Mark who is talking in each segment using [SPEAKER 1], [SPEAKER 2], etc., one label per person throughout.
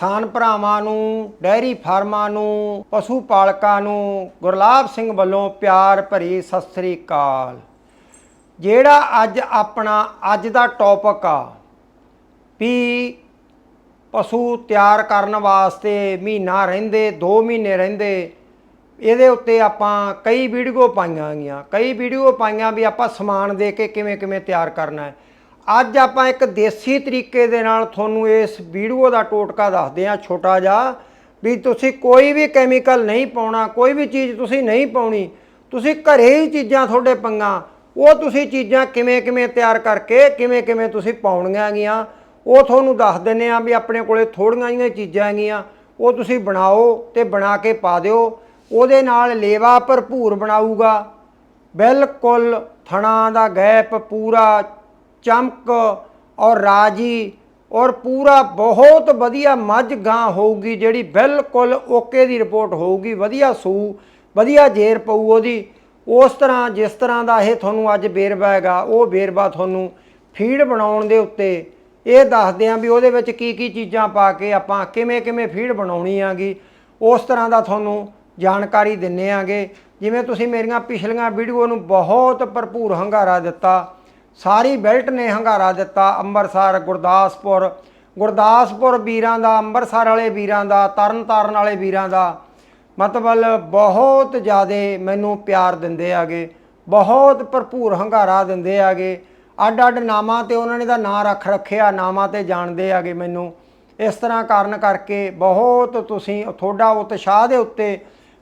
[SPEAKER 1] ਕਿਸਾਨ ਭਰਾਵਾਂ ਨੂੰ, ਡੈਰੀ ਫਾਰਮਾਂ ਨੂੰ, ਪਸ਼ੂ ਪਾਲਕਾਂ ਨੂੰ ਗੁਰਲਾਬ ਸਿੰਘ ਵੱਲੋਂ ਪਿਆਰ ਭਰੀ ਸਤਿ ਸ੍ਰੀ ਅਕਾਲ। ਜਿਹੜਾ ਅੱਜ ਆਪਣਾ ਅੱਜ ਦਾ ਟੌਪਿਕ ਆ, ਵੀ ਪਸ਼ੂ ਤਿਆਰ ਕਰਨ ਵਾਸਤੇ ਮਹੀਨਾ ਰਹਿੰਦੇ 2 ਮਹੀਨੇ ਰਹਿੰਦੇ, ਇਹਦੇ ਉੱਤੇ ਆਪਾਂ ਕਈ ਵੀਡੀਓ ਪਾਈਆਂ ਗਈਆਂ ਕਈ ਵੀਡੀਓ ਪਾਈਆਂ ਵੀ ਆਪਾਂ ਸਮਾਨ ਦੇ ਕੇ ਕਿਵੇਂ ਕਿਵੇਂ ਤਿਆਰ ਕਰਨਾ ਹੈ। ਅੱਜ ਆਪਾਂ ਇੱਕ ਦੇਸੀ ਤਰੀਕੇ ਦੇ ਨਾਲ ਤੁਹਾਨੂੰ ਇਸ ਵੀਡੀਓ ਦਾ ਟੋਟਕਾ ਦੱਸਦੇ ਹਾਂ ਛੋਟਾ ਜਿਹਾ ਵੀ ਤੁਸੀਂ ਕੋਈ ਵੀ ਕੈਮੀਕਲ ਨਹੀਂ ਪਾਉਣਾ, ਕੋਈ ਵੀ ਚੀਜ਼ ਤੁਸੀਂ ਨਹੀਂ ਪਾਉਣੀ, ਤੁਸੀਂ ਘਰੇ ਹੀ ਚੀਜ਼ਾਂ ਤੁਹਾਡੇ ਪੰਗਾ, ਉਹ ਤੁਸੀਂ ਚੀਜ਼ਾਂ ਕਿਵੇਂ ਕਿਵੇਂ ਤਿਆਰ ਕਰਕੇ ਕਿਵੇਂ ਕਿਵੇਂ ਤੁਸੀਂ ਪਾਉਣੀਆਂ ਹੈਗੀਆਂ, ਉਹ ਤੁਹਾਨੂੰ ਦੱਸ ਦਿੰਨੇ ਆ ਵੀ ਆਪਣੇ ਕੋਲੇ ਥੋੜੀਆਂ ਜਿਹੀਆਂ ਚੀਜ਼ਾਂ ਹੈਗੀਆਂ, ਉਹ ਤੁਸੀਂ ਬਣਾਓ ਤੇ ਬਣਾ ਕੇ ਪਾ ਦਿਓ, ਉਹਦੇ ਨਾਲ ਲੇਵਾ ਭਰਪੂਰ ਬਣਾਊਗਾ, ਬਿਲਕੁਲ ਥਣਾ ਦਾ ਗੈਪ ਪੂਰਾ ਚਮਕ ਔਰ ਰਾਜੀ ਔਰ ਪੂਰਾ ਬਹੁਤ ਵਧੀਆ ਮੱਝ ਗਾਂ ਹੋਊਗੀ ਜਿਹੜੀ ਬਿਲਕੁਲ ਓਕੇ ਦੀ ਰਿਪੋਰਟ ਹੋਊਗੀ, ਵਧੀਆ ਸੂ, ਵਧੀਆ ਜੇਰ ਪਊ ਉਹਦੀ। ਉਸ ਤਰ੍ਹਾਂ ਜਿਸ ਤਰ੍ਹਾਂ ਦਾ ਇਹ ਤੁਹਾਨੂੰ ਅੱਜ ਬੇਰਵਾ ਹੈਗਾ, ਉਹ ਬੇਰਵਾ ਤੁਹਾਨੂੰ ਫੀਡ ਬਣਾਉਣ ਦੇ ਉੱਤੇ ਇਹ ਦੱਸਦੇ ਆਂ ਵੀ ਉਹਦੇ ਵਿੱਚ ਕੀ ਕੀ ਚੀਜ਼ਾਂ ਪਾ ਕੇ ਆਪਾਂ ਕਿਵੇਂ ਕਿਵੇਂ ਫੀਡ ਬਣਾਉਣੀ ਆਗੀ, ਉਸ ਤਰ੍ਹਾਂ ਦਾ ਤੁਹਾਨੂੰ ਜਾਣਕਾਰੀ ਦਿੰਨੇ ਆਂਗੇ। ਜਿਵੇਂ ਤੁਸੀਂ ਮੇਰੀਆਂ ਪਿਛਲੀਆਂ ਵੀਡੀਓ ਨੂੰ ਬਹੁਤ ਭਰਪੂਰ ਹੰਗਾਰਾ ਦਿੱਤਾ ਸਾਰੀ ਬੈਲਟ ਨੇ ਹੰਗਾਰਾ ਦਿੱਤਾ ਅੰਮ੍ਰਿਤਸਰ, ਗੁਰਦਾਸਪੁਰ। ਗੁਰਦਾਸਪੁਰ ਵੀਰਾਂ ਦਾ, ਅੰਮ੍ਰਿਤਸਰ ਵਾਲੇ ਵੀਰਾਂ ਦਾ, ਤਰਨਤਾਰਨ ਵਾਲੇ ਵੀਰਾਂ ਦਾ। ਮਤਲਬ ਬਹੁਤ ਜ਼ਿਆਦਾ ਮੈਨੂੰ ਪਿਆਰ ਦਿੰਦੇ ਆਗੇ ਬਹੁਤ ਭਰਪੂਰ ਹੰਗਾਰਾ ਦਿੰਦੇ ਆਗੇ ਅੱਡ ਅੱਡ ਨਾਮਾਂ ਤੇ ਉਹਨਾਂ ਨੇ ਦਾ ਨਾਂ ਰੱਖ ਰੱਖਿਆ, ਨਾਮਾਂ ਤੇ ਜਾਣਦੇ ਆਗੇ ਮੈਨੂੰ। ਇਸ ਤਰ੍ਹਾਂ ਕਾਰਨ ਕਰਕੇ ਬਹੁਤ ਤੁਸੀਂ ਤੁਹਾਡਾ ਉਤਸ਼ਾਹ ਦੇ ਉੱਤੇ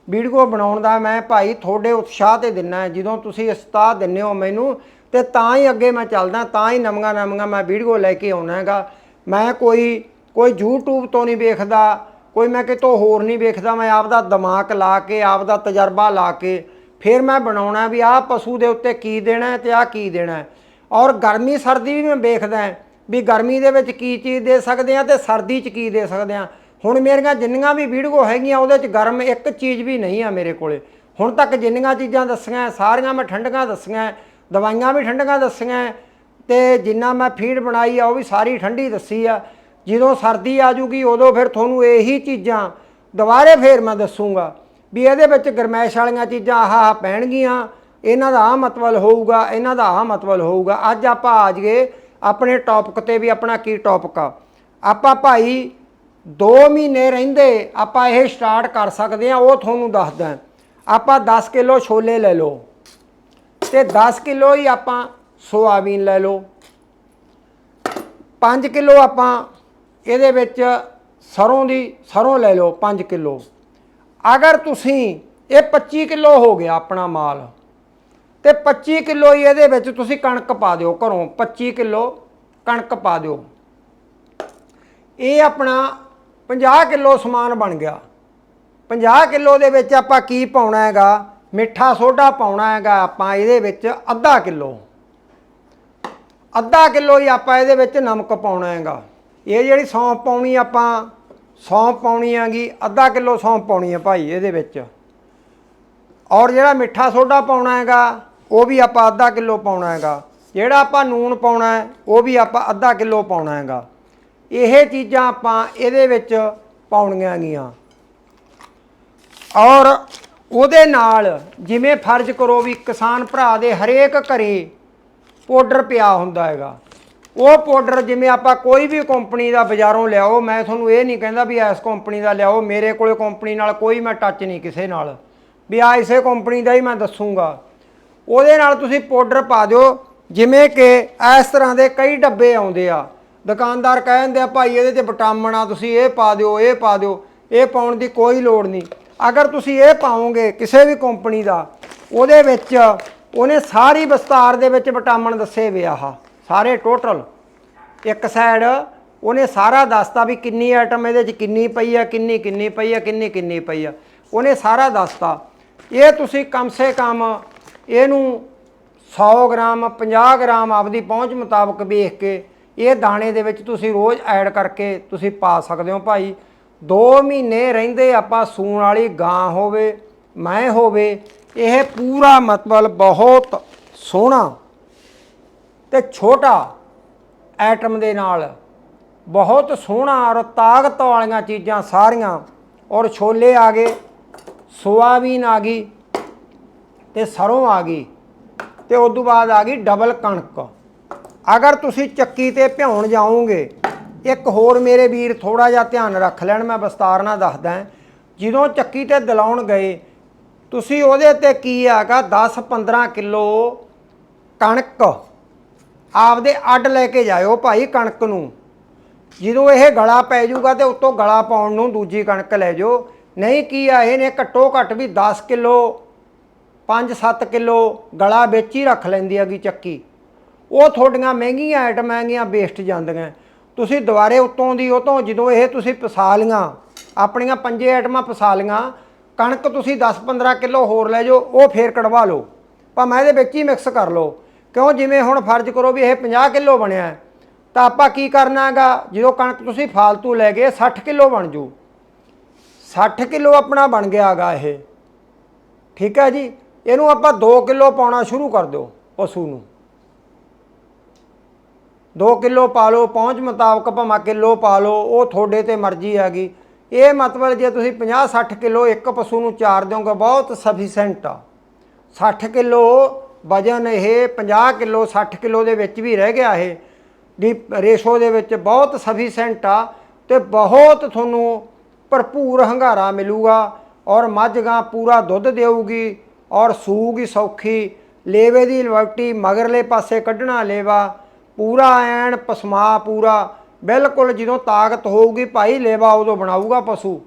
[SPEAKER 1] ਵੀਡੀਓ ਬਣਾਉਣ ਦਾ ਮੈਂ ਭਾਈ ਤੁਹਾਡੇ ਉਤਸ਼ਾਹ ਤੇ ਦਿੰਨਾ ਜਦੋਂ ਤੁਸੀਂ ਉਸਤਾਹ ਦਿੰਨੇ ਹੋ ਮੈਨੂੰ ਤੇ ਤਾਂ ਹੀ ਅੱਗੇ ਮੈਂ ਚੱਲਦਾ, ਤਾਂ ਹੀ ਨਵੀਆਂ ਨਵੀਆਂ ਮੈਂ ਵੀਡੀਓ ਲੈ ਕੇ ਆਉਣਾ ਹੈਗਾ। ਮੈਂ ਕੋਈ ਕੋਈ YouTube ਤੋਂ ਨਹੀਂ ਵੇਖਦਾ, ਕੋਈ ਮੈਂ ਕਿਤੋਂ ਹੋਰ ਨਹੀਂ ਵੇਖਦਾ, ਮੈਂ ਆਪਦਾ ਦਿਮਾਗ ਲਾ ਕੇ, ਆਪਦਾ ਤਜਰਬਾ ਲਾ ਕੇ ਫਿਰ ਮੈਂ ਬਣਾਉਣਾ ਵੀ ਆਹ ਪਸ਼ੂ ਦੇ ਉੱਤੇ ਕੀ ਦੇਣਾ ਹੈ ਤੇ ਆਹ ਕੀ ਦੇਣਾ ਔਰ ਗਰਮੀ ਸਰਦੀ ਵੀ ਮੈਂ ਵੇਖਦਾ ਵੀ ਗਰਮੀ ਦੇ ਵਿੱਚ ਕੀ ਚੀਜ਼ ਦੇ ਸਕਦੇ ਆ ਤੇ ਸਰਦੀ 'ਚ ਕੀ ਦੇ ਸਕਦੇ ਆ ਹੁਣ ਮੇਰੀਆਂ ਜਿੰਨੀਆਂ ਵੀ ਵੀਡੀਓ ਹੈਗੀਆਂ, ਉਹਦੇ 'ਚ ਗਰਮ ਇੱਕ ਚੀਜ਼ ਵੀ ਨਹੀਂ ਆ ਮੇਰੇ ਕੋਲੇ। ਹੁਣ ਤੱਕ ਜਿੰਨੀਆਂ ਚੀਜ਼ਾਂ ਦੱਸੀਆਂ, ਸਾਰੀਆਂ ਮੈਂ ਠੰਡੀਆਂ ਦੱਸੀਆਂ ਦਵਾਈਆਂ ਵੀ ਠੰਡੀਆਂ ਦੱਸੀਆਂ ਤੇ ਜਿੰਨਾ ਮੈਂ ਫੀਡ ਬਣਾਈ ਆ, ਉਹ ਵੀ ਸਾਰੀ ਠੰਡੀ ਦੱਸੀ ਆ। ਜਦੋਂ ਸਰਦੀ ਆ ਜੂਗੀ, ਉਦੋਂ ਫਿਰ ਤੁਹਾਨੂੰ ਇਹੀ ਚੀਜ਼ਾਂ ਦੁਬਾਰੇ ਫੇਰ ਮੈਂ ਦੱਸੂਗਾ ਵੀ ਇਹਦੇ ਵਿੱਚ ਗਰਮੈਸ਼ ਵਾਲੀਆਂ ਚੀਜ਼ਾਂ ਆਹ ਆਹ ਪੈਣਗੀਆਂ, ਇਹਨਾਂ ਦਾ ਆ ਮਤਲਬ ਹੋਊਗਾ, ਇਹਨਾਂ ਦਾ ਆ ਮਤਲਬ ਹੋਊਗਾ। ਅੱਜ ਆਪਾਂ ਆ ਜਗੇ ਆਪਣੇ ਟੌਪਿਕ ਤੇ ਵੀ ਆਪਣਾ ਕੀ ਟੌਪਿਕ ਆ। ਆਪਾਂ ਭਾਈ 2 ਮਹੀਨੇ ਰਹਿੰਦੇ, ਆਪਾਂ ਇਹ ਸਟਾਰਟ ਕਰ ਸਕਦੇ ਆ, ਉਹ ਤੁਹਾਨੂੰ ਦੱਸਦਾ। ਆਪਾਂ 10 ਕਿਲੋ ਛੋਲੇ ਲੈ ਲਓ। ਤੇ 10 ਕਿਲੋ ਹੀ ਆਪਾਂ ਸੋਆਬੀਨ ਲੈ ਲਓ। 5 ਕਿਲੋ ਆਪਾਂ ਇਹਦੇ ਵਿੱਚ ਸਰੋਂ ਦੀ, ਸਰੋਂ ਲੈ ਲਓ 5 ਕਿਲੋ। ਅਗਰ ਤੁਸੀਂ ਇਹ 25 ਕਿਲੋ ਹੋ ਗਿਆ ਆਪਣਾ ਮਾਲ, ਤੇ 25 ਕਿਲੋ ਹੀ ਇਹਦੇ ਵਿੱਚ ਤੁਸੀਂ ਕਣਕ ਪਾ ਦਿਓ ਘਰੋਂ 25 ਕਿਲੋ ਕਣਕ ਪਾ ਦਿਓ। ਇਹ ਆਪਣਾ 50 ਕਿਲੋ ਸਮਾਨ ਬਣ ਗਿਆ। 50 ਕਿਲੋ ਦੇ ਵਿੱਚ ਆਪਾਂ ਕੀ ਪਾਉਣਾ ਹੈਗਾ? ਮਿੱਠਾ ਸੋਡਾ ਪਾਉਣਾ ਹੈਗਾ ਆਪਾਂ ਇਹਦੇ ਵਿੱਚ ਅੱਧਾ ਕਿਲੋ। ਅੱਧਾ ਕਿਲੋ ਹੀ ਆਪਾਂ ਇਹਦੇ ਵਿੱਚ ਨਮਕ ਪਾਉਣਾ ਹੈਗਾ। ਇਹ ਜਿਹੜੀ ਸੌਂਫ ਪਾਉਣੀ ਆਪਾਂ, ਸੌਂਫ ਪਾਉਣੀ ਹੈਗੀ, ਅੱਧਾ ਕਿਲੋ ਸੌਂਫ ਪਾਉਣੀ ਹੈ ਭਾਈ ਇਹਦੇ ਵਿੱਚ। ਔਰ ਜਿਹੜਾ ਮਿੱਠਾ ਸੋਡਾ ਪਾਉਣਾ ਹੈਗਾ, ਉਹ ਵੀ ਆਪਾਂ ਅੱਧਾ ਕਿਲੋ ਪਾਉਣਾ ਹੈਗਾ। ਜਿਹੜਾ ਆਪਾਂ ਨੂਣ ਪਾਉਣਾ ਹੈ, ਉਹ ਵੀ ਆਪਾਂ ਅੱਧਾ ਕਿਲੋ ਪਾਉਣਾ ਹੈਗਾ। ਇਹ ਚੀਜ਼ਾਂ ਆਪਾਂ ਇਹਦੇ ਵਿੱਚ ਪਾਉਣੀਆਂ ਹੈਗੀਆਂ। ਔਰ ਉਹਦੇ ਨਾਲ ਜਿਵੇਂ ਫਰਜ਼ ਕਰੋ ਵੀ ਕਿਸਾਨ ਭਰਾ ਦੇ ਹਰੇਕ ਘਰੇ ਪਾਊਡਰ ਪਿਆ ਹੁੰਦਾ ਹੈਗਾ। ਉਹ ਪਾਊਡਰ ਜਿਵੇਂ ਆਪਾਂ ਕੋਈ ਵੀ ਕੰਪਨੀ ਦਾ ਬਾਜ਼ਾਰੋਂ ਲਿਆਓ, ਮੈਂ ਤੁਹਾਨੂੰ ਇਹ ਨਹੀਂ ਕਹਿੰਦਾ ਵੀ ਇਸ ਕੰਪਨੀ ਦਾ ਲਿਆਓ, ਮੇਰੇ ਕੋਲੇ ਕੰਪਨੀ ਨਾਲ ਕੋਈ ਮੈਂ ਟੱਚ ਨਹੀਂ ਕਿਸੇ ਨਾਲ। ਵੀ ਆ ਇਸੇ ਕੰਪਨੀ ਦਾ ਹੀ ਮੈਂ ਦੱਸੂਗਾ। ਉਹਦੇ ਨਾਲ ਤੁਸੀਂ ਪਾਊਡਰ ਪਾ ਦਿਓ, ਜਿਵੇਂ ਕਿ ਇਸ ਤਰ੍ਹਾਂ ਦੇ ਕਈ ਡੱਬੇ ਆਉਂਦੇ ਆ। ਦੁਕਾਨਦਾਰ ਕਹਿੰਦੇ ਆ, ਭਾਈ ਇਹਦੇ 'ਤੇ ਵਿਟਾਮਿਨ ਆ, ਤੁਸੀਂ ਇਹ ਪਾ ਦਿਓ, ਇਹ ਪਾ ਦਿਓ। ਇਹ ਪਾਉਣ ਦੀ ਕੋਈ ਲੋੜ ਨਹੀਂ। ਅਗਰ ਤੁਸੀਂ ਇਹ ਪਾਓਗੇ ਕਿਸੇ ਵੀ ਕੰਪਨੀ ਦਾ, ਉਹਦੇ ਵਿੱਚ ਉਹਨੇ ਸਾਰੀ ਵਿਸਤਾਰ ਦੇ ਵਿੱਚ ਵਿਟਾਮਿਨ ਦੱਸੇ ਵੇ ਆਹ, ਸਾਰੇ ਟੋਟਲ ਇੱਕ ਸਾਈਡ ਉਹਨੇ ਸਾਰਾ ਦੱਸਤਾ ਵੀ ਕਿੰਨੀ ਆਈਟਮ ਇਹਦੇ 'ਚ ਕਿੰਨੀ ਪਈ ਆ, ਕਿੰਨੀ ਕਿੰਨੀ ਪਈ ਆ, ਕਿੰਨੀ ਕਿੰਨੀ ਪਈ ਆ। ਉਹਨੇ ਸਾਰਾ ਦੱਸਤਾ। ਇਹ ਤੁਸੀਂ ਕਮ ਸੇ ਕਮ ਇਹਨੂੰ 100 ਗ੍ਰਾਮ 50 ਗ੍ਰਾਮ ਆਪਦੀ ਪਹੁੰਚ ਮੁਤਾਬਕ ਵੇਖ ਕੇ ਇਹ ਦਾਣੇ ਦੇ ਵਿੱਚ ਤੁਸੀਂ ਰੋਜ਼ ਐਡ ਕਰਕੇ ਤੁਸੀਂ ਪਾ ਸਕਦੇ ਹੋ ਭਾਈ। 2 ਮਹੀਨੇ ਰਹਿੰਦੇ ਆਪਾਂ ਸੂਣ ਵਾਲੀ ਗਾਂ ਹੋਵੇ, ਮੈਂ ਹੋਵੇ, ਇਹ ਪੂਰਾ ਮਤਲਬ ਬਹੁਤ ਸੋਹਣਾ ਤੇ ਛੋਟਾ ਐਟਮ ਦੇ ਨਾਲ ਬਹੁਤ ਸੋਹਣਾ ਔਰ ਤਾਕਤ ਵਾਲੀਆਂ ਚੀਜ਼ਾਂ ਸਾਰੀਆਂ ਔਰ ਛੋਲੇ ਆ ਗਏ, ਸੋਆਬੀਨ ਆ ਗਈ ਤੇ ਸਰੋਂ ਆ ਗਈ ਤੇ ਉਸ ਤੋਂ ਬਾਅਦ ਆ ਗਈ ਡਬਲ ਕਣਕ। ਅਗਰ ਤੁਸੀਂ ਚੱਕੀ ਤੇ ਭਿਉਣ ਜਾਓਗੇ ਇੱਕ ਹੋਰ ਮੇਰੇ ਵੀਰ ਥੋੜਾ ਜਿਹਾ ਧਿਆਨ ਰੱਖ ਲੈਣ, ਮੈਂ ਵਿਸਤਾਰ ਨਾਲ ਦੱਸਦਾ ਜਦੋਂ ਚੱਕੀ ਤੇ ਦਲਾਉਣ ਗਏ, ਤੁਸੀਂ ਉਹਦੇ ਤੇ ਕੀ ਆਗਾ 10 15 ਕਿਲੋ ਕਣਕ ਆਪਦੇ ਅੱਡ ਲੈ ਕੇ ਜਾਇਓ ਭਾਈ ਕਣਕ ਨੂੰ। ਜਦੋਂ ਇਹ ਗਲਾ ਪੈ ਜਾਊਗਾ ਤੇ ਉੱਤੋਂ ਗਲਾ ਪਾਉਣ ਨੂੰ ਦੂਜੀ ਕਣਕ ਲੈ ਜਾਓ। ਨਹੀਂ, ਕੀ ਆ, ਇਹਨੇ ਘੱਟੋ ਘੱਟ ਵੀ 10 ਕਿਲੋ 5-7 ਕਿਲੋ ਗਲਾ ਵਿੱਚ ਹੀ ਰੱਖ ਲੈਂਦੀ ਹੈਗੀ ਚੱਕੀ। ਉਹ ਤੁਹਾਡੀਆਂ ਮਹਿੰਗੀਆਂ ਆਈਟਮਾਂ ਹੈਗੀਆਂ ਵੇਸਟ ਜਾਂਦੀਆਂ। ਤੁਸੀਂ ਦੁਬਾਰੇ ਉਤੋਂ ਦੀ ਉਹ ਤੋਂ ਜਦੋਂ ਇਹ ਤੁਸੀਂ ਪਸਾ ਲੀਆਂ, ਆਪਣੀਆਂ ਪੰਜੇ ਆਈਟਮਾਂ ਪਸਾ ਲੀਆਂ, ਕਣਕ ਤੁਸੀਂ 10-15 ਕਿਲੋ ਹੋਰ ਲੈ ਜਾਓ, ਉਹ ਫੇਰ ਕਢਵਾ ਲਓ। ਭਾਵੇਂ ਇਹਦੇ ਵਿੱਚ ਹੀ ਮਿਕਸ ਕਰ ਲਓ। ਕਿਉਂ? ਜਿਵੇਂ ਹੁਣ ਫਰਜ਼ ਕਰੋ ਵੀ ਇਹ 50 ਕਿਲੋ ਬਣਿਆ ਤਾਂ ਆਪਾਂ ਕੀ ਕਰਨਾ ਹੈਗਾ? ਜਦੋਂ ਕਣਕ ਤੁਸੀਂ ਫਾਲਤੂ ਲੈ ਗਏ 60 ਕਿਲੋ ਬਣ ਜੂ 60 ਕਿਲੋ ਆਪਣਾ ਬਣ ਗਿਆ ਹੈਗਾ ਇਹ। ਠੀਕ ਹੈ ਜੀ? ਇਹਨੂੰ ਆਪਾਂ 2 ਕਿਲੋ ਪਾਉਣਾ ਸ਼ੁਰੂ ਕਰ ਦਿਓ ਪਸ਼ੂ ਨੂੰ। 2 ਕਿਲੋ ਪਾ ਲਓ, ਪਹੁੰਚ ਮੁਤਾਬਕ ਭਾਵੇਂ ਕਿਲੋ ਪਾ ਲਓ, ਉਹ ਤੁਹਾਡੇ ਤੇ ਮਰਜ਼ੀ ਹੈਗੀ। ਇਹ ਮਤਲਬ ਜੇ ਤੁਸੀਂ 50 60 ਕਿਲੋ ਇੱਕ ਪਸ਼ੂ ਨੂੰ ਚਾਰ ਦਿਓਗੇ, ਬਹੁਤ ਸਫੀਸ਼ੈਂਟ ਆ। 60 ਕਿਲੋ ਵਜਨ ਇਹ 50 ਕਿਲੋ 60 ਕਿਲੋ ਦੇ ਵਿੱਚ ਵੀ ਰਹਿ ਗਿਆ ਇਹ। ਦੀ ਰੇਸ਼ੋ ਦੇ ਵਿੱਚ ਬਹੁਤ ਸਫੀਸ਼ੈਂਟ ਆ ਤੇ ਬਹੁਤ ਤੁਹਾਨੂੰ ਭਰਪੂਰ ਹੰਗਾਰਾ ਮਿਲੂਗਾ ਔਰ ਮੱਝ ਗਾਂ ਪੂਰਾ ਦੁੱਧ ਦੇਊਗੀ ਔਰ ਸੂਗੀ ਸੌਖੀ। ਲੇਵੇ ਦੀ ਲਵਟੀ ਮਗਰਲੇ ਪਾਸੇ ਕੱਢਣਾ ਲੇਵਾ ਪੂਰਾ ਐਨ ਪਸਮਾ ਪੂਰਾ, ਬਿਲਕੁਲ ਜਦੋਂ ਤਾਕਤ ਹੋਊਗੀ ਭਾਈ ਲੇਵਾ ਉਦੋਂ ਬਣਾਊਗਾ ਪਸ਼ੂ।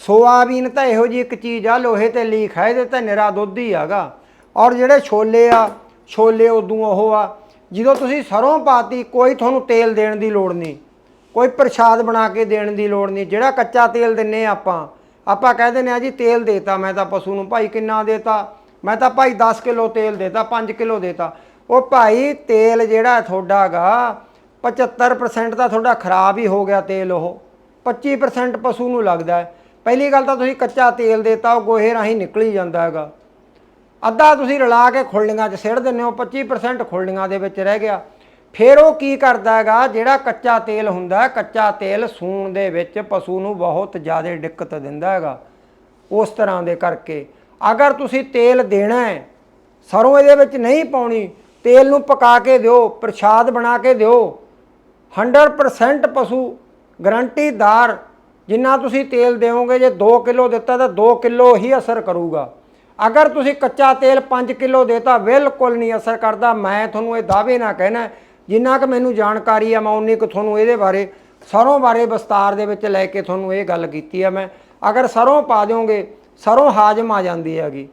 [SPEAKER 1] ਸੋਆਬੀਨ ਤਾਂ ਇਹੋ ਜੀ ਇੱਕ ਚੀਜ਼ ਆ, ਲੋਹੇ ਤੇ ਲੀਖ ਹੈ, ਇਹਦੇ ਤਾਂ ਨਿਰਾ ਦੁੱਧ ਹੀ ਹੈਗਾ। ਔਰ ਜਿਹੜੇ ਛੋਲੇ ਆ, ਛੋਲੇ ਉਦੋਂ ਉਹ ਆ, ਜਦੋਂ ਤੁਸੀਂ ਸਰੋਂ ਪਾਤੀ, ਕੋਈ ਤੁਹਾਨੂੰ ਤੇਲ ਦੇਣ ਦੀ ਲੋੜ ਨਹੀਂ। ਕੋਈ ਪ੍ਰਸ਼ਾਦ ਬਣਾ ਕੇ ਦੇਣ ਦੀ ਲੋੜ ਨਹੀਂ। ਜਿਹੜਾ ਕੱਚਾ ਤੇਲ ਦਿੰਨੇ ਆਪਾਂ ਆਪਾਂ ਕਹਿ ਦਿੰਦੇ ਆ ਜੀ ਤੇਲ ਦੇਤਾ ਮੈਂ ਤਾਂ ਪਸ਼ੂ ਨੂੰ, ਭਾਈ ਕਿੰਨਾ ਦੇਤਾ? ਮੈਂ ਤਾਂ ਭਾਈ 10 ਕਿਲੋ ਤੇਲ ਦੇਤਾ 5 ਕਿਲੋ ਦੇਤਾ। ਉਹ ਭਾਈ ਤੇਲ ਜਿਹੜਾ ਤੁਹਾਡਾਗਾ 75% ਤਾਂ ਤੁਹਾਡਾ ਖਰਾਬ ਹੀ ਹੋ ਗਿਆ ਤੇਲ ਉਹ। 25% ਪਸ਼ੂ ਨੂੰ ਲੱਗਦਾ ਹੈ। ਪਹਿਲੀ ਗੱਲ ਤਾਂ ਤੁਸੀਂ ਕੱਚਾ ਤੇਲ ਦੇਤਾ, ਉਹ ਗੋਹੇ ਰਾਹੀਂ ਨਿਕਲ ਹੀ ਜਾਂਦਾ ਹੈਗਾ। ਅੱਧਾ ਤੁਸੀਂ ਰਲਾ ਕੇ ਖੁਰਲੀਆਂ 'ਚ ਸਿੱਟ ਦਿੰਦੇ ਹੋ 25% ਖੁਰਲੀਆਂ ਦੇ ਵਿੱਚ ਰਹਿ ਗਿਆ। ਫਿਰ ਉਹ ਕੀ ਕਰਦਾ ਹੈਗਾ, ਜਿਹੜਾ ਕੱਚਾ ਤੇਲ ਹੁੰਦਾ ਕੱਚਾ ਤੇਲ ਸੂਣ ਦੇ ਵਿੱਚ ਪਸ਼ੂ ਨੂੰ ਬਹੁਤ ਜ਼ਿਆਦਾ ਦਿੱਕਤ ਦਿੰਦਾ ਹੈਗਾ, ਉਸ ਤਰ੍ਹਾਂ ਦੇ ਕਰਕੇ। ਅਗਰ ਤੁਸੀਂ ਤੇਲ ਦੇਣਾ ਹੈ, ਸਰੋਂ ਇਹਦੇ ਵਿੱਚ ਨਹੀਂ ਪਾਉਣੀ ਤੇਲ ਨੂੰ ਪਕਾ ਕੇ ਦਿਓ, ਪ੍ਰਸ਼ਾਦ ਬਣਾ ਕੇ ਦਿਓ। 100% ਪਸ਼ੂ ਗਰੰਟੀਦਾਰ ਜਿੰਨਾ ਤੁਸੀਂ ਤੇਲ ਦਿਓਗੇ, ਜੇ 2 ਕਿਲੋ ਦਿੱਤਾ ਤਾਂ 2 ਕਿਲੋ ਹੀ ਅਸਰ ਕਰੂਗਾ। ਅਗਰ ਤੁਸੀਂ ਕੱਚਾ ਤੇਲ 5 ਕਿਲੋ ਦੇਤਾ, ਬਿਲਕੁਲ ਨਹੀਂ ਅਸਰ ਕਰਦਾ। ਮੈਂ ਤੁਹਾਨੂੰ ਇਹ ਦਾਅਵੇ ਨਾ ਕਹਿਣਾ ਜਿੰਨਾ ਕਿ ਮੈਨੂੰ ਜਾਣਕਾਰੀ ਆ, ਮੈਂ ਉਨੀ ਕੁ ਤੁਹਾਨੂੰ ਇਹਦੇ ਬਾਰੇ, ਸਰੋਂ ਬਾਰੇ ਵਿਸਤਾਰ ਦੇ ਵਿੱਚ ਲੈ ਕੇ ਤੁਹਾਨੂੰ ਇਹ ਗੱਲ ਕੀਤੀ ਆ ਮੈਂ। ਅਗਰ ਸਰੋਂ ਪਾ ਦਿਓਗੇ, ਸਰੋਂ ਹਾਜ਼ਮ ਆ ਜਾਂਦੀ ਹੈਗੀ।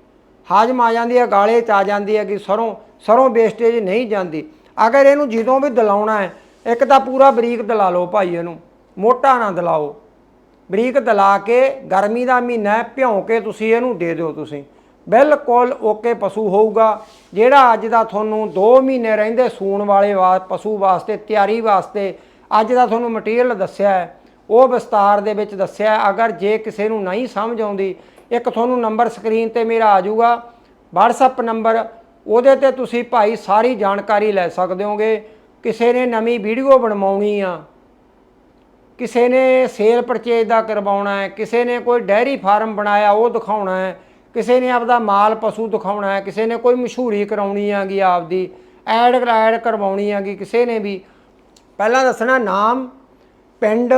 [SPEAKER 1] ਹਾਜ਼ਮ ਆ ਜਾਂਦੀ ਹੈ, ਗਾਲੇ ਚ ਆ ਜਾਂਦੀ ਹੈ ਕਿ ਸਰੋਂ ਸਰੋਂ ਵੇਸਟੇਜ ਨਹੀਂ ਜਾਂਦੀ। ਅਗਰ ਇਹਨੂੰ ਜਦੋਂ ਵੀ ਦਲਾਉਣਾ ਹੈ, ਇੱਕ ਤਾਂ ਪੂਰਾ ਬਰੀਕ ਦਲਾ ਲਓ ਭਾਈ ਇਹਨੂੰ, ਮੋਟਾ ਨਾ ਦਲਾਓ। ਬਰੀਕ ਦਲਾ ਕੇ ਗਰਮੀ ਦਾ ਮਹੀਨਾ ਭਿਉਂ ਕੇ ਤੁਸੀਂ ਇਹਨੂੰ ਦੇ ਦਿਓ ਤੁਸੀਂ। ਬਿਲਕੁਲ ਓਕੇ ਪਸ਼ੂ ਹੋਊਗਾ, ਜਿਹੜਾ ਅੱਜ ਦਾ ਤੁਹਾਨੂੰ 2 ਮਹੀਨੇ ਰਹਿੰਦੇ ਸੂਣ ਵਾਲੇ ਵਾ, ਪਸ਼ੂ ਵਾਸਤੇ, ਤਿਆਰੀ ਵਾਸਤੇ, ਅੱਜ ਦਾ ਤੁਹਾਨੂੰ ਮਟੀਰੀਅਲ ਦੱਸਿਆ ਹੈ। ਉਹ ਵਿਸਤਾਰ ਦੇ ਵਿੱਚ ਦੱਸਿਆ, ਅਗਰ ਜੇ ਕਿਸੇ ਨੂੰ ਨਹੀਂ ਸਮਝ ਆਉਂਦੀ, ਇੱਕ ਤੁਹਾਨੂੰ ਨੰਬਰ ਸਕਰੀਨ ਤੇ ਮੇਰਾ ਆ ਜਾਊਗਾ। WhatsApp ਨੰਬਰ ਉਹਦੇ ਤੇ ਤੁਸੀਂ ਭਾਈ ਸਾਰੀ ਜਾਣਕਾਰੀ ਲੈ ਸਕਦੇ ਹੋਗੇ। ਕਿਸੇ ਨੇ ਨਵੀਂ ਵੀਡੀਓ ਬਣਵਾਉਣੀ ਆ। ਕਿਸੇ ਨੇ ਸੇਲ ਪਰਚੇਜ ਦਾ ਕਰਵਾਉਣਾ ਹੈ। ਕਿਸੇ ਨੇ ਕੋਈ ਡੈਰੀ ਫਾਰਮ ਬਣਾਇਆ, ਉਹ ਦਿਖਾਉਣਾ ਹੈ। ਕਿਸੇ ਨੇ ਆਪਦਾ ਮਾਲ ਪਸ਼ੂ ਦਿਖਾਉਣਾ ਹੈ। ਕਿਸੇ ਨੇ ਕੋਈ ਮਸ਼ਹੂਰੀ ਕਰਾਉਣੀ ਹੈਗੀ ਆਪਦੀ ਐਡ ਐਡ ਕਰਵਾਉਣੀ ਹੈਗੀ ਕਿਸੇ ਨੇ ਵੀ। ਪਹਿਲਾਂ ਦੱਸਣਾ ਨਾਮ, ਪਿੰਡ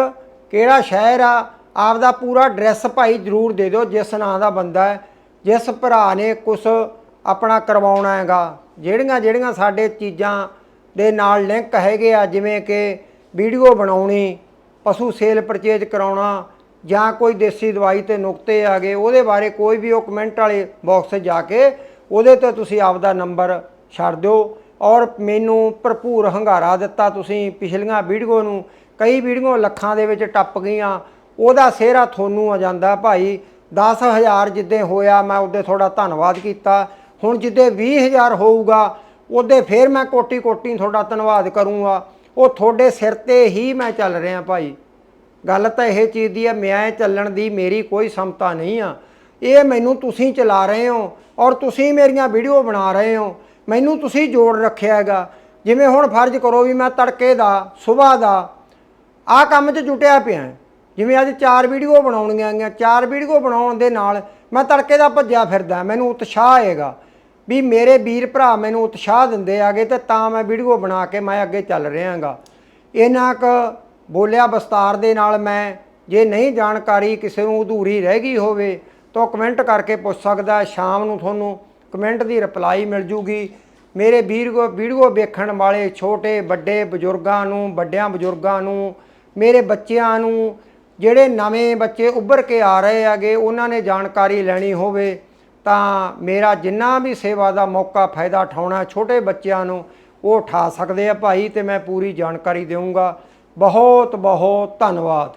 [SPEAKER 1] ਕਿਹੜਾ ਸ਼ਹਿਰ ਆ, ਆਪਦਾ ਪੂਰਾ ਐਡਰੈਸ ਭਾਈ ਜਰੂਰ ਦੇ ਦਿਓ, ਜਿਸ ਨਾਂ ਦਾ ਬੰਦਾ ਹੈ, ਜਿਸ ਭਰਾ ਨੇ ਕੁਛ ਆਪਣਾ ਕਰਵਾਉਣਾ ਹੈਗਾ। ਜਿਹੜੀਆਂ ਜਿਹੜੀਆਂ ਸਾਡੇ ਚੀਜ਼ਾਂ ਦੇ ਨਾਲ ਲਿੰਕ ਹੈਗੇ ਆ, ਜਿਵੇਂ ਕਿ ਵੀਡੀਓ ਬਣਾਉਣੀ, ਪਸ਼ੂ ਸੇਲ ਪਰਚੇਜ ਕਰਾਉਣਾ, ਜਾਂ ਕੋਈ ਦੇਸੀ ਦਵਾਈ ਤੇ ਨੁਕਤੇ ਆ ਗਏ ਉਹਦੇ ਬਾਰੇ ਕੋਈ ਵੀ ਉਹ ਕਮੈਂਟ ਵਾਲੇ ਬਾਕਸ 'ਚ ਜਾ ਕੇ, ਉਹਦੇ ਤੇ ਤੁਸੀਂ ਆਪਦਾ ਨੰਬਰ ਛੱਡ ਦਿਓ। ਔਰ ਮੈਨੂੰ ਭਰਪੂਰ ਹੰਗਾਰਾ ਦਿੱਤਾ ਤੁਸੀਂ ਪਿਛਲੀਆਂ ਵੀਡੀਓ ਨੂੰ ਕਈ ਵੀਡੀਓ ਲੱਖਾਂ ਦੇ ਵਿੱਚ ਟੱਪ ਗਈਆਂ। ਉਹਦਾ ਸਿਹਰਾ ਤੁਹਾਨੂੰ ਆ ਜਾਂਦਾ, ਭਾਈ। 10000 ਜਿੱਦੇ ਹੋਇਆ, ਮੈਂ ਉਹਦੇ ਥੋੜਾ ਧੰਨਵਾਦ ਕੀਤਾ। ਹੁਣ ਜਿੱਦੇ 20000 ਹੋਊਗਾ, ਉਹਦੇ ਫੇਰ ਮੈਂ ਕੋਟੀ ਕੋਟੀ ਤੁਹਾਡਾ ਧੰਨਵਾਦ ਕਰੂੰਗਾ। ਉਹ ਤੁਹਾਡੇ ਸਿਰ ਤੇ ਹੀ ਮੈਂ ਚੱਲ ਰਿਹਾ, ਭਾਈ। ਗੱਲ ਤਾਂ ਇਹ ਚੀਜ਼ ਦੀ ਹੈ ਮੈਂ ਚੱਲਣ ਦੀ ਮੇਰੀ ਕੋਈ ਸਮਤਾ ਨਹੀਂ ਆ। ਇਹ ਮੈਨੂੰ ਤੁਸੀਂ ਚਲਾ ਰਹੇ ਹੋ ਔਰ ਤੁਸੀਂ ਮੇਰੀਆਂ ਵੀਡੀਓ ਬਣਾ ਰਹੇ ਹੋ। ਮੈਨੂੰ ਤੁਸੀਂ ਜੋੜ ਰੱਖਿਆ ਹੈਗਾ। ਜਿਵੇਂ ਹੁਣ ਫਰਜ਼ ਕਰੋ ਵੀ ਮੈਂ ਤੜਕੇ ਦਾ, ਸਵੇਰ ਦਾ ਆ ਕੰਮ 'ਚ ਜੁਟਿਆ ਪਿਆ ਜਿਵੇਂ ਅੱਜ ਚਾਰ ਵੀਡੀਓ ਬਣਾਉਣੀਆਂ ਆਈਆਂ ਚਾਰ ਵੀਡੀਓ ਬਣਾਉਣ ਦੇ ਨਾਲ ਮੈਂ ਤੜਕੇ ਦਾ ਭੱਜਿਆ ਫਿਰਦਾ, ਮੈਨੂੰ ਉਤਸ਼ਾਹ ਆਏਗਾ ਵੀ ਮੇਰੇ ਵੀਰ ਭਰਾ ਮੈਨੂੰ ਉਤਸ਼ਾਹ ਦਿੰਦੇ ਆਗੇ ਤੇ ਤਾਂ ਮੈਂ ਵੀਡੀਓ ਬਣਾ ਕੇ ਮੈਂ ਅੱਗੇ ਚੱਲ ਰਿਹਾਗਾ। ਇਹਨਾਂ ਕ ਬੋਲਿਆ ਵਿਸਤਾਰ ਦੇ ਨਾਲ ਮੈਂ, ਜੇ ਨਹੀਂ ਜਾਣਕਾਰੀ ਕਿਸੇ ਨੂੰ ਅਧੂਰੀ ਰਹਿ ਗਈ ਹੋਵੇ ਤਾਂ ਕਮੈਂਟ ਕਰਕੇ ਪੁੱਛ ਸਕਦਾ ਸ਼ਾਮ ਨੂੰ ਤੁਹਾਨੂੰ ਕਮੈਂਟ ਦੀ ਰਿਪਲਾਈ ਮਿਲ ਜੂਗੀ। ਮੇਰੇ ਵੀਡੀਓ ਵੀਡੀਓ ਵੇਖਣ ਵਾਲੇ ਛੋਟੇ, ਵੱਡੇ ਬਜ਼ੁਰਗਾਂ ਨੂੰ, ਵੱਡਿਆਂ ਬਜ਼ੁਰਗਾਂ ਨੂੰ ਮੇਰੇ ਬੱਚਿਆਂ ਨੂੰ ਜਿਹੜੇ ਨਵੇਂ ਬੱਚੇ ਉੱਭਰ ਕੇ ਆ ਰਹੇ ਹੈਗੇ, ਉਹਨਾਂ ਨੇ ਜਾਣਕਾਰੀ ਲੈਣੀ ਹੋਵੇ ਤਾਂ ਮੇਰਾ ਜਿੰਨਾ ਵੀ ਸੇਵਾ ਦਾ ਮੌਕਾ ਫਾਇਦਾ ਉਠਾਉਣਾ ਛੋਟੇ ਬੱਚਿਆਂ ਨੂੰ, ਉਹ ਉਠਾ ਸਕਦੇ ਆ ਭਾਈ ਤੇ ਮੈਂ ਪੂਰੀ ਜਾਣਕਾਰੀ ਦੇਵਾਂਗਾ ਬਹੁਤ ਬਹੁਤ ਧੰਨਵਾਦ।